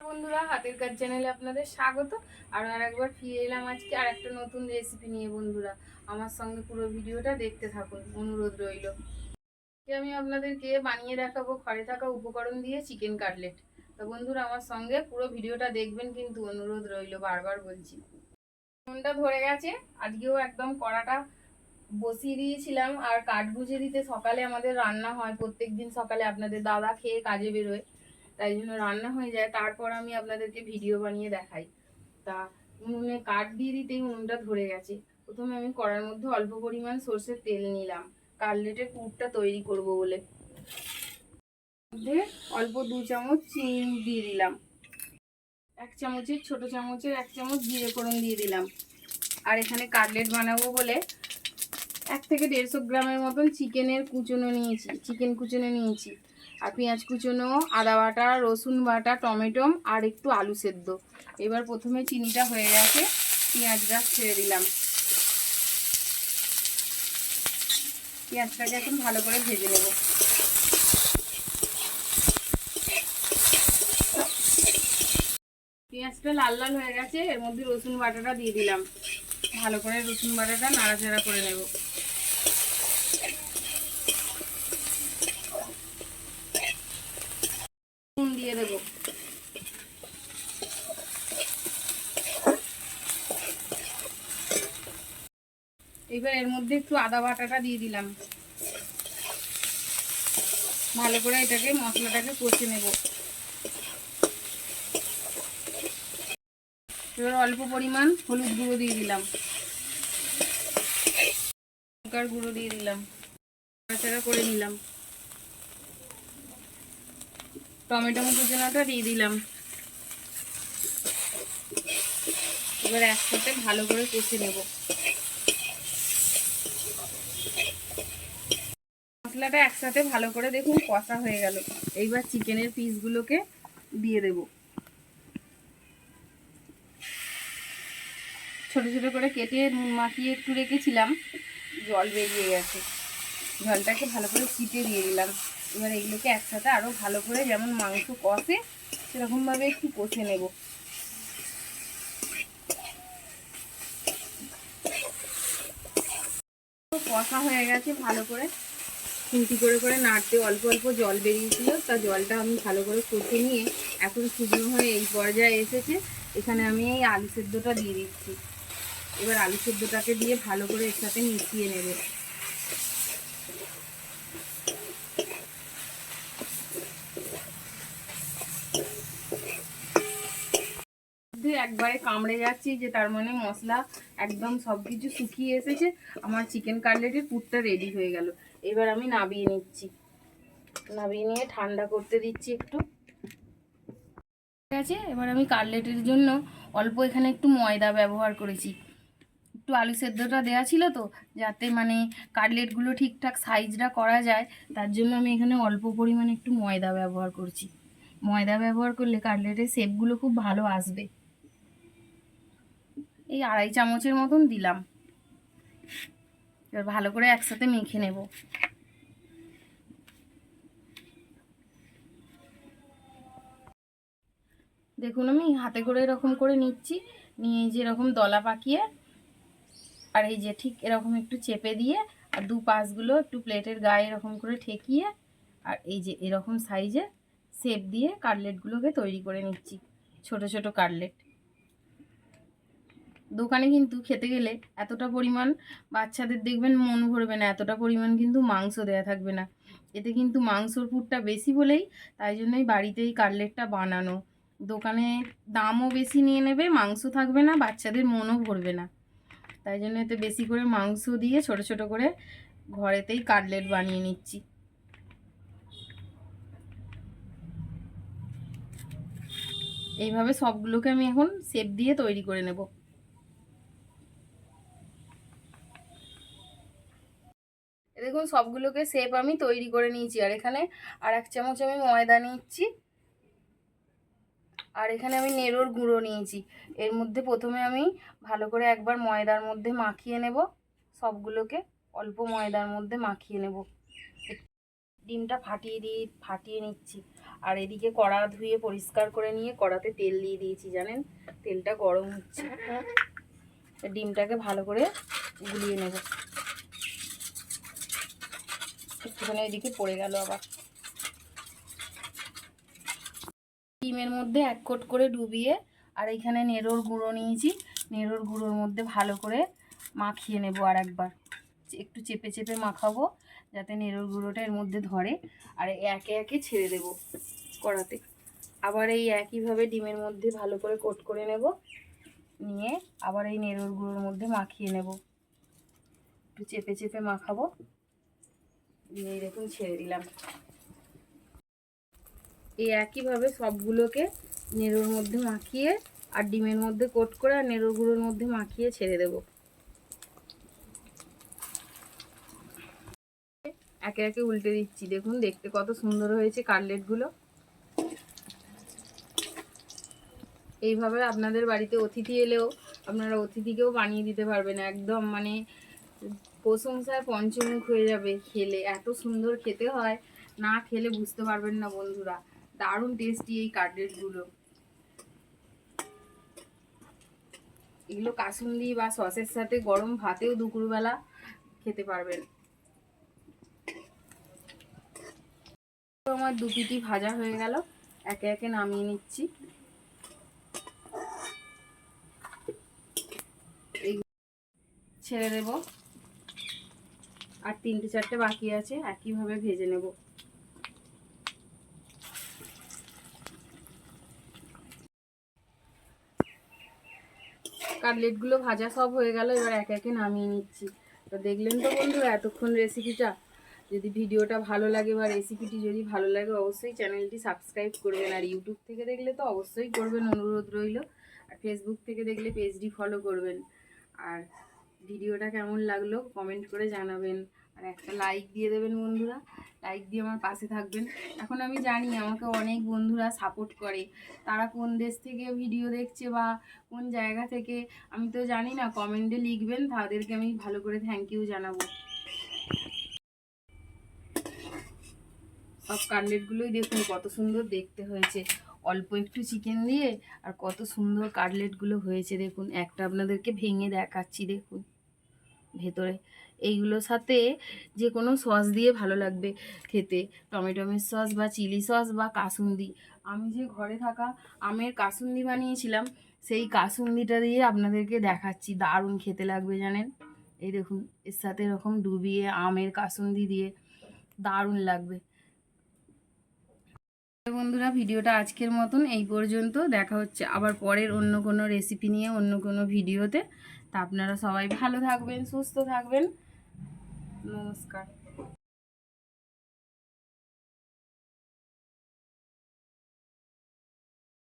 বন্ধুরা, হাতের কাজ চ্যানেলে আপনাদের স্বাগত। আর আর একবার ফিরে এলাম আজকে আর একটা নতুন রেসিপি নিয়ে বন্ধুরা। আমার সঙ্গে পুরো ভিডিওটা দেখতে থাকুন, অনুরোধ রইল। আমি আপনাদেরকে বানিয়ে দেখাবো ঘরে থাকা উপকরণ দিয়ে চিকেন কাটলেট তো বন্ধুরা, আমার সঙ্গে পুরো ভিডিওটা দেখবেন কিন্তু অনুরোধ রইল, বারবার বলছি। ফোনটা ধরে গেছে, আজকেও একদম কড়াটা বসিয়ে দিয়েছিলাম আর কাঠ বুঝে দিতে সকালে আমাদের রান্না হয় প্রত্যেক দিন সকালে আপনাদের দাদা খেয়ে কাজে বেরোয়, তাই জন্য রান্না হয়ে যায়। তারপর আমি আপনাদেরকে ভিডিও বানিয়ে দেখাই। তা উনুনে কাঠ দিয়ে দিতেই উনুনটা ধরে গেছে। প্রথমে আমি কড়ার মধ্যে অল্প পরিমাণ সর্ষের তেল নিলাম। কাটলেটের পুরটা তৈরি করব বলে। মধ্যে অল্প দু চামচ চিনি দিয়ে দিলাম। এক চামচের, ছোট চামচের এক চামচ জিরে ফোড়ন দিয়ে দিলাম। আর এখানে কাটলেট বানাবো বলে এক থেকে দেড়শো গ্রামের মতন চিকেনের কুচনো নিয়েছি, চিকেন কুচনো নিয়েছি। আর পেঁয়াজ কুচনো, আদা বাটা, রসুন বাটা, টমেটো আর একটু আলু সেদ্ধ। এবার প্রথমে চিনিটা হয়ে গেছে, পেঁয়াজটা ছেড়ে দিলাম। পেঁয়াজটাকে এখন ভালো করে ভেজে নেব। পেঁয়াজটা লাল লাল হয়ে গেছে, এর মধ্যে রসুন বাটাটা দিয়ে দিলাম। ভালো করে রসুন বাটাটা নাড়াচাড়া করে নেব। নুন দিয়ে দেব। এবার এর মধ্যে একটু আদা বাটাটা দিয়ে দিলাম। ভালো করে এটাকে, মশলাটাকে কষে নেব। এবার অল্প পরিমাণ হলুদ গুঁড়ো দিয়ে দিলাম। লঙ্কার গুঁড়ো দিয়ে দিলাম। করে নিলাম। টমেটো কুচনাটা দিয়ে দিলাম। এবার একসাথে ভালো করে কষে নেব। মশলাটা একসাথে ভালো করে দেখুন কষা হয়ে গেল। এইবার চিকেনের পিসগুলোকে দিয়ে দেব। ছোট ছোট করে কেটে নুন মাখিয়ে একটু রেখেছিলাম। জল বেরিয়ে গেছে। জলটাকে ভালো করে চিটে দিয়ে দিলাম। এবার এগুলোকে একসাথে আরও ভালো করে যেমন মাংস কষে, সেরকমভাবে একটু কষে নেব। কষা হয়ে গেছে ভালো করে। খুন্তি করে করে নাড়তে অল্প অল্প জল বেরিয়েছিল, তা জলটা আমি ভালো করে কষে নিয়ে এখন শুকনো হয়ে এই পর্যায়ে এসেছে। এখানে আমি এই আলু সেদ্ধটা দিয়ে দিচ্ছি। এবার আলু সেদ্ধটাকে দিয়ে ভালো করে এর সাথে মিশিয়ে নেবে। মধ্যে একবারে কামড়ে যাচ্ছি যে তার মানে মশলা একদম সব কিছু শুকিয়ে এসেছে। আমার চিকেন কাটলেটের পুরটা রেডি হয়ে গেল। এবার আমি নাবিয়ে নিচ্ছি। নাবিয়ে নিয়ে ঠান্ডা করতে দিচ্ছি একটু। ঠিক আছে, এবার আমি কাটলেটের জন্য অল্প এখানে একটু ময়দা ব্যবহার করেছি। একটু আলু সেদ্ধটা দেওয়া ছিল তো, যাতে মানে কাটলেটগুলো ঠিকঠাক সাইজটা করা যায়, তার জন্য আমি এখানে অল্প পরিমাণে একটু ময়দা ব্যবহার করছি। ময়দা ব্যবহার করলে কাটলেটের শেপগুলো খুব ভালো আসবে। এই আড়াই চামচের মতন দিলাম। এবার ভালো করে একসাথে মেখে নেব। দেখুন আমি হাতে করে এরকম করে নিচ্ছি। নিয়ে যে এরকম দলা পাকিয়ে আর এই যে ঠিক এরকম একটু চেপে দিয়ে আর দু পাশগুলো একটু প্লেটের গায়ে এরকম করে ঠেকিয়ে আর এই যে এরকম সাইজে শেপ দিয়ে কাটলেটগুলোকে তৈরি করে নিচ্ছি। ছোট ছোট কাটলেট। দোকানে কিন্তু খেতে গেলে এতটা পরিমাণ বাচ্চাদের দেখবেন মন ভরবে না, এতটা পরিমাণ কিন্তু মাংস দেয়া থাকবে না। এতে কিন্তু মাংসর পুরটা বেশি বলেই তাই জন্যই বাড়িতেই কাটলেটটা বানানো। দোকানে দামও বেশি নিয়ে নেবে, মাংস থাকবে না, বাচ্চাদের মনও ভরবে না। তাই জন্য এতে বেশি করে মাংস দিয়ে ছোট ছোট করে ঘরেতেই কাটলেট বানিয়ে নিচ্ছি। এইভাবে সবগুলোকে আমি এখন শেপ দিয়ে তৈরি করে নেব। দেখুন, সবগুলোকে শেপ আমি তৈরি করে নিয়েছি। আর এখানে আর এক চামচ আমি ময়দা নিচ্ছি। আর এখানে আমি নেড়োর গুঁড়ো নিয়েছি। এর মধ্যে প্রথমে আমি ভালো করে একবার ময়দার মধ্যে মাখিয়ে নেব। সবগুলোকে অল্প ময়দার মধ্যে মাখিয়ে নেব। ডিমটা ফাটিয়ে দিয়ে, ফাটিয়ে নিচ্ছি। আর এদিকে কড়া ধুয়ে পরিষ্কার করে নিয়ে কড়াতে তেল দিয়ে দিয়েছি, জানেন? তেলটা গরম হচ্ছে। ডিমটাকে ভালো করে গুলিয়ে নেব। একটুখানি এদিকে পড়ে গেল আবার। ডিমের মধ্যে এক কোট করে ডুবিয়ে আর এখানে নেড়োর গুঁড়ো নিয়েছি। নেড়োর গুঁড়োর মধ্যে ভালো করে মাখিয়ে নেব আর একবার। একটু চেপে চেপে মাখাবো যাতে নেড়োর গুঁড়োটা এর মধ্যে ধরে আর একে একে ছেড়ে দেব কড়াতে। আবার এই একইভাবে ডিমের মধ্যে ভালো করে কোট করে নেব। নিয়ে আবার এই নেড়োর গুঁড়োর মধ্যে মাখিয়ে নেব। একটু চেপে চেপে মাখাবো। দিয়ে দেখুন ছেড়ে দিলাম। এই একইভাবে সবগুলোকে নেড়োর মধ্যে মাখিয়ে আর ডিমের মধ্যে কোট করে আর নেড়োর গুঁড়োর মধ্যে মাখিয়ে ছেড়ে দেব। একে একে উল্টে দিচ্ছি। দেখুন, দেখতে কত সুন্দর হয়েছে কাটলেটগুলো। এইভাবে আপনাদের বাড়িতে অতিথি এলেও আপনারা অতিথিকেও বানিয়ে দিতে পারবেন। একদম মানে প্রশংসায় পঞ্চমুখ হয়ে যাবে খেলে। এত সুন্দর খেতে হয়, না খেলে বুঝতে পারবেন না বন্ধুরা। দারুণ টেস্টি এই কাটলেটগুলো এগুলো কাসুন্দি বা সসের সাথে গরম ভাতেও দুপুরবেলা খেতে পারবেন। আমার দু পিটি ভাজা হয়ে গেল। একে একে নামিয়ে নিচ্ছি। ছেড়ে দেব। আর তিনটে চারটে বাকি আছে, একইভাবে ভেজে নেব। কাটলেটগুলো ভাজা সব হয়ে গেল, এবার একে একে নামিয়ে নিচ্ছি। তো দেখলেন তো বন্ধু এতক্ষণ রেসিপিটা যদি ভিডিওটা ভালো লাগে বা রেসিপিটি যদি ভালো লাগে, অবশ্যই চ্যানেলটি সাবস্ক্রাইব করবেন। আর ইউটিউব থেকে দেখলে তো অবশ্যই করবেন, অনুরোধ রইল। আর ফেসবুক থেকে দেখলে পেজটি ফলো করবেন। আর ভিডিওটা কেমন লাগল কমেন্ট করে জানাবেন। আর একটা লাইক দিয়ে দেবেন বন্ধুরা। লাইক দিয়ে আমার পাশে থাকবেন। এখন আমি জানি আমাকে অনেক বন্ধুরা সাপোর্ট করে। তারা কোন দেশ থেকে ভিডিও দেখছে বা কোন জায়গা থেকে, আমি তো জানি না কমেন্টে লিখবেন। তাদেরকে আমি ভালো করে থ্যাংক ইউ জানাব। সব কাটলেটগুলোই দেখুন, কত সুন্দর দেখতে হয়েছে। অল্প একটু চিকেন দিয়ে, আর কত সুন্দর কাটলেটগুলো হয়েছে, দেখুন। একটা আপনাদেরকে ভেঙে দেখাচ্ছি, দেখুন। ভেতরে। এইগুলোর সাথে যে কোনো সস দিয়ে ভালো লাগবে খেতে। টমেটোমের সস বা চিলি সস বা কাসুন্দি। আমি যে ঘরে থাকা আমের কাসুন্দি বানিয়েছিলাম, সেই কাসুন্দিটা দিয়ে আপনাদেরকে দেখাচ্ছি। দারুণ খেতে লাগবে, জানেন? এই দেখুন, এর সাথে এরকম ডুবিয়ে আমের কাসুন্দি দিয়ে দারুণ লাগবে। বন্ধুরা, ভিডিওটা আজকের মতন এই পর্যন্ত। দেখা হচ্ছে আবার পরের অন্য কোনো রেসিপি নিয়ে অন্য কোনো ভিডিওতে। তা আপনারা সবাই ভালো থাকবেন, সুস্থ থাকবেন। নমস্কার